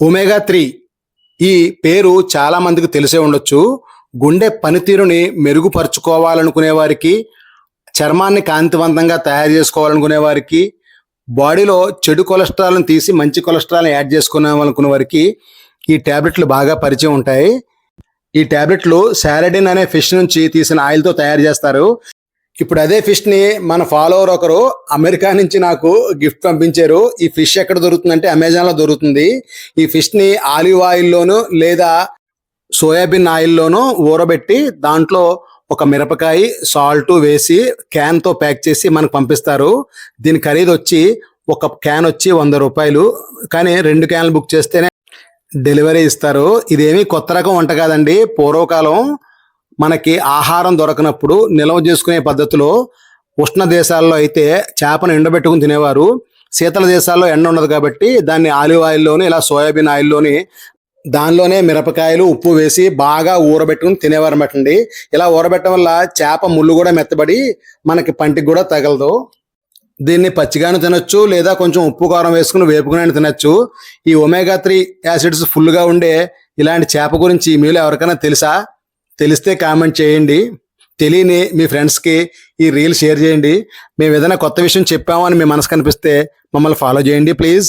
Omega three. ఈ పేరు చాలా మందికి తెలిసే ఉండొచ్చు. గుండె పనితీరుని మెరుగుపరుచుకోవాలనుకునే వారికి చర్మాన్ని కాంతివంతంగా తయారు చేసుకోవాలనుకునే వారికి బాడీలో చెడు కొలెస్ట్రాల్ని తీసి మంచి కొలెస్ట్రాల్ని యాడ్ చేసుకోవాలనుకునే వారికి ఈ ట్యాబ్లెట్లు బాగా పరిచయం ఉంటాయి. ఈ ట్యాబ్లెట్లు శారడిన్ అనే ఫిష్ నుంచి తీసిన ఆయిల్తో తయారు చేస్తారు. ఇప్పుడు అదే ఫిష్ని మన ఫాలోవర్ ఒకరు అమెరికా నుంచి నాకు గిఫ్ట్ పంపించారు. ఈ ఫిష్ ఎక్కడ దొరుకుతుందంటే అమెజాన్లో దొరుకుతుంది. ఈ ఫిష్ని ఆలివ్ ఆయిల్లోను లేదా సోయాబీన్ ఆయిల్లోనూ ఊరబెట్టి దాంట్లో ఒక మిరపకాయ సాల్ట్ వేసి క్యాన్తో ప్యాక్ చేసి మనకు పంపిస్తారు. దీని ఖరీదు వచ్చి ఒక క్యాన్ వచ్చి వంద రూపాయలు. కానీ రెండు క్యాన్లు బుక్ చేస్తేనే డెలివరీ ఇస్తారు. ఇదేమీ కొత్త రకం వంట కాదండి. పూర్వకాలం మనకి ఆహారం దొరకనప్పుడు నిల్వ చేసుకునే పద్ధతిలో ఉష్ణ దేశాల్లో అయితే చేపను ఎండబెట్టుకుని తినేవారు. శీతల దేశాల్లో ఎండ ఉండదు కాబట్టి దాన్ని ఆలివ్ ఆయిల్లోని ఇలా సోయాబీన్ ఆయిల్లోని దానిలోనే మిరపకాయలు ఉప్పు వేసి బాగా ఊరబెట్టుకుని తినేవారు అండి. ఇలా ఊరబెట్టడం వల్ల చేప ముళ్ళు కూడా మెత్తబడి మనకి పంటికి కూడా తగలదు. దీన్ని పచ్చిగాను తినొచ్చు లేదా కొంచెం ఉప్పు కారం వేసుకుని వేపుకుని తినొచ్చు. ఈ ఒమేగా త్రీ యాసిడ్స్ ఫుల్గా ఉండే ఇలాంటి చేప గురించి మీలో ఎవరికైనా తెలుసా? తెలిస్తే కామెంట్ చేయండి. తెలియని మీ ఫ్రెండ్స్కి ఈ రీల్ షేర్ చేయండి. మేము ఏదైనా కొత్త విషయం చెప్పామని మీ మనసు కనిపిస్తే మమ్మల్ని ఫాలో చేయండి ప్లీజ్